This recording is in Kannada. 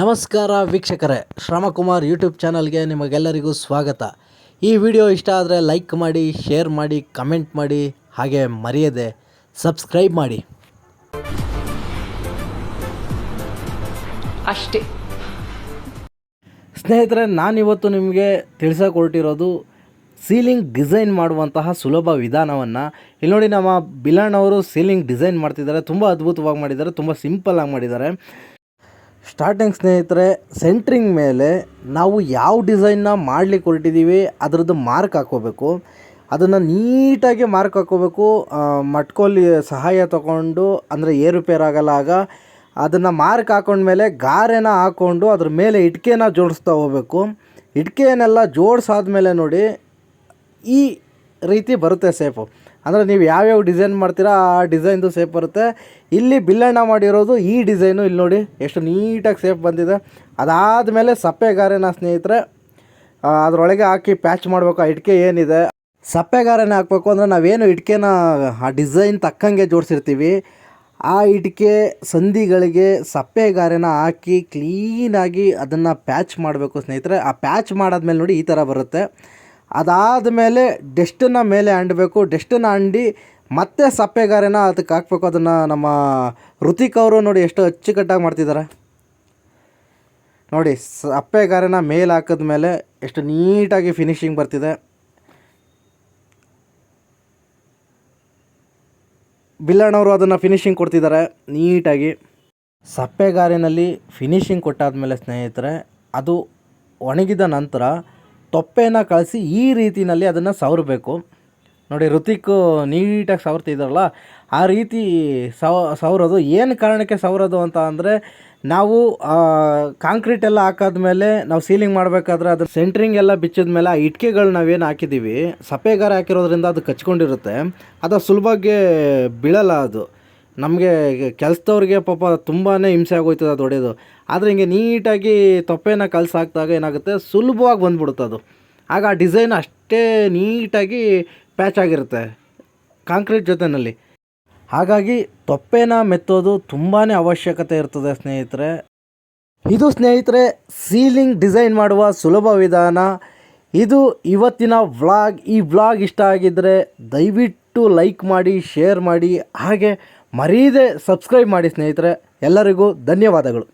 ನಮಸ್ಕಾರ ವೀಕ್ಷಕರೇ ಶ್ರಮಕುಮಾರ್ ಯೂಟ್ಯೂಬ್ ಚಾನಲ್ಗೆ ನಿಮಗೆಲ್ಲರಿಗೂ ಸ್ವಾಗತ. ಈ ವಿಡಿಯೋ ಇಷ್ಟ ಆದರೆ ಲೈಕ್ ಮಾಡಿ ಶೇರ್ ಮಾಡಿ ಕಮೆಂಟ್ ಮಾಡಿ ಹಾಗೆ ಮರೆಯದೆ ಸಬ್ಸ್ಕ್ರೈಬ್ ಮಾಡಿ. ಅಷ್ಟೇ. ಸ್ನೇಹಿತರೆ ನಾನಿವತ್ತು ನಿಮಗೆ ತಿಳಿಸೋಕೆ ಹೊರಟಿರೋದು ಸೀಲಿಂಗ್ ಡಿಸೈನ್ ಮಾಡುವಂತಹ ಸುಲಭ ವಿಧಾನವನ್ನು. ಇಲ್ಲಿ ನೋಡಿ ನಮ್ಮ ಬಿಲಾಣ್ ಅವರು ಸೀಲಿಂಗ್ ಡಿಸೈನ್ ಮಾಡ್ತಿದ್ದಾರೆ ತುಂಬ ಅದ್ಭುತವಾಗಿ ಮಾಡಿದ್ದಾರೆ ತುಂಬ ಸಿಂಪಲ್ಲಾಗಿ ಮಾಡಿದ್ದಾರೆ. ಸ್ಟಾರ್ಟಿಂಗ್ ಸ್ನೇಹಿತರೆ, ಸೆಂಟ್ರಿಂಗ್ ಮೇಲೆ ನಾವು ಯಾವ ಡಿಸೈನ್ನ ಮಾಡ್ಲಿಕ್ಕೆ ಹೊರಟಿದ್ದೀವಿ ಅದರದ್ದು ಮಾರ್ಕ್ ಹಾಕ್ಕೋಬೇಕು. ಅದನ್ನು ನೀಟಾಗಿ ಮಾರ್ಕ್ ಹಾಕ್ಕೋಬೇಕು. ಮಟ್ಕೋಲಿ ಸಹಾಯ ತಗೊಂಡು, ಅಂದರೆ ಏರುಪೇರು ಆಗಲ್ಲ ಆಗ, ಅದನ್ನು ಮಾರ್ಕ್ ಹಾಕೊಂಡ್ಮೇಲೆ ಗಾರೆನ ಹಾಕ್ಕೊಂಡು ಅದ್ರ ಮೇಲೆ ಇಟ್ಕೆನ ಜೋಡಿಸ್ತಾ ಹೋಗ್ಬೇಕು. ಇಟ್ಕೆನೆಲ್ಲ ಜೋಡಿಸಾದ್ಮೇಲೆ ನೋಡಿ, ಈ ರೀತಿ ಬರುತ್ತೆ ಸೇಪು. ಅಂದರೆ ನೀವು ಯಾವ್ಯಾವ ಡಿಸೈನ್ ಮಾಡ್ತೀರಾ ಆ ಡಿಸೈನ್ದು ಸೇಫ್ ಬರುತ್ತೆ. ಇಲ್ಲಿ ಬಿಲ್ಲಣ್ಣ ಮಾಡಿರೋದು ಈ ಡಿಸೈನು ಇಲ್ಲಿ ನೋಡಿ, ಎಷ್ಟು ನೀಟಾಗಿ ಸೇಫ್ ಬಂದಿದೆ. ಅದಾದ ಮೇಲೆ ಸಪ್ಪೆಗಾರೆನ ಸ್ನೇಹಿತರೆ ಅದರೊಳಗೆ ಹಾಕಿ ಪ್ಯಾಚ್ ಮಾಡಬೇಕು, ಆ ಇಟ್ಕೆ ಏನಿದೆ. ಸಪ್ಪೆಗಾರೆನ ಹಾಕಬೇಕು ಅಂದರೆ ನಾವೇನು ಇಟ್ಕೆನ ಆ ಡಿಸೈನ್ ತಕ್ಕಂಗೆ ಜೋಡಿಸಿರ್ತೀವಿ. ಆ ಇಟ್ಕೆ ಸಂಧಿಗಳಿಗೆ ಸಪ್ಪೆಗಾರೆನ ಹಾಕಿ ಕ್ಲೀನಾಗಿ ಅದನ್ನು ಪ್ಯಾಚ್ ಮಾಡಬೇಕು ಸ್ನೇಹಿತರೆ. ಆ ಪ್ಯಾಚ್ ಮಾಡಾದ್ಮೇಲೆ ನೋಡಿ ಈ ಥರ ಬರುತ್ತೆ. ಅದಾದಮೇಲೆ ಡೆಸ್ಟನ್ನು ಮೇಲೆ ಅಂಡಬೇಕು ಡೆಸ್ಟನ್ನು ಅಂಡಿ ಮತ್ತೆ ಸಪ್ಪೆಗಾರೆನ ಅದಕ್ಕೆ ಹಾಕ್ಬೇಕು. ಅದನ್ನು ನಮ್ಮ ಋತಿಕ್ ಅವರು ನೋಡಿ ಎಷ್ಟು ಅಚ್ಚುಕಟ್ಟಾಗಿ ಮಾಡ್ತಿದ್ದಾರೆ. ನೋಡಿ, ಸಪ್ಪೆಗಾರೆನ ಮೇಲೆ ಹಾಕಿದ್ಮೇಲೆ ಎಷ್ಟು ನೀಟಾಗಿ ಫಿನಿಶಿಂಗ್ ಬರ್ತಿದೆ. ಬಿಲ್ಲಣ್ಣವರು ಅದನ್ನು ಫಿನಿಶಿಂಗ್ ಕೊಡ್ತಿದ್ದಾರೆ ನೀಟಾಗಿ. ಸಪ್ಪೆಗಾರಿನಲ್ಲಿ ಫಿನಿಶಿಂಗ್ ಕೊಟ್ಟಾದ ಮೇಲೆ ಸ್ನೇಹಿತರೆ, ಅದು ಒಣಗಿದ ನಂತರ ತೊಪ್ಪೆನ ಕಳಿಸಿ ಈ ರೀತಿಯಲ್ಲಿ ಅದನ್ನು ಸವರಬೇಕು. ನೋಡಿ ಋತಿಕ್ ನೀಟಾಗಿ ಸವರ್ತಿದ್ದಾರಲ್ಲ ಆ ರೀತಿ ಸವ, ಸವರೋದು. ಏನು ಕಾರಣಕ್ಕೆ ಸವರೋದು ಅಂತ ಅಂದರೆ, ನಾವು ಕಾಂಕ್ರೀಟ್ ಎಲ್ಲ ಹಾಕಾದ್ಮೇಲೆ ನಾವು ಸೀಲಿಂಗ್ ಮಾಡಬೇಕಾದ್ರೆ ಅದ್ರ ಸೆಂಟ್ರಿಂಗ್ ಎಲ್ಲ ಬಿಚ್ಚಿದ ಮೇಲೆ ಆ ಇಟ್ಕೆಗಳು ನಾವೇನು ಹಾಕಿದ್ದೀವಿ ಸಪೆಗಾರ ಹಾಕಿರೋದ್ರಿಂದ ಅದು ಕಚ್ಕೊಂಡಿರುತ್ತೆ. ಅದು ಸುಲಭವಾಗಿ ಬೀಳಲ್ಲ ಅದು. ನಮಗೆ ಕೆಲಸದವ್ರಿಗೆ ಪಾಪ ತುಂಬಾ ಹಿಂಸೆ ಆಗೋಯ್ತದೆ ಅದು ಹೊಡೆಯೋದು. ಆದರೆ ಹಿಂಗೆ ನೀಟಾಗಿ ತೊಪ್ಪೆನ ಕಲಸಿ ಹಾಕಿದಾಗ ಏನಾಗುತ್ತೆ? ಸುಲಭವಾಗಿ ಬಂದ್ಬಿಡುತ್ತೆ ಅದು. ಆಗ ಆ ಡಿಸೈನ್ ಅಷ್ಟೇ ನೀಟಾಗಿ ಪ್ಯಾಚ್ ಆಗಿರುತ್ತೆ ಕಾಂಕ್ರೀಟ್ ಜೊತೆಯಲ್ಲಿ ಹಾಗಾಗಿ ತೊಪ್ಪೆನ ಮೆತ್ತೋದು ತುಂಬಾ ಅವಶ್ಯಕತೆ ಇರ್ತದೆ ಸ್ನೇಹಿತರೆ. ಇದು ಸ್ನೇಹಿತರೆ, ಸೀಲಿಂಗ್ ಡಿಸೈನ್ ಮಾಡುವ ಸುಲಭ ವಿಧಾನ. ಇದು ಇವತ್ತಿನ ವ್ಲಾಗ್. ಈ ವ್ಲಾಗ್ ಇಷ್ಟ ಆಗಿದ್ದರೆ ದಯವಿಟ್ಟು ಲೈಕ್ ಮಾಡಿ, ಶೇರ್ ಮಾಡಿ. ಹಾಗೆ ಮರೀದೆ ಸಬ್ಸ್ಕ್ರೈಬ್ ಮಾಡಿ ಸ್ನೇಹಿತರೆ. ಎಲ್ಲರಿಗೂ ಧನ್ಯವಾದಗಳು.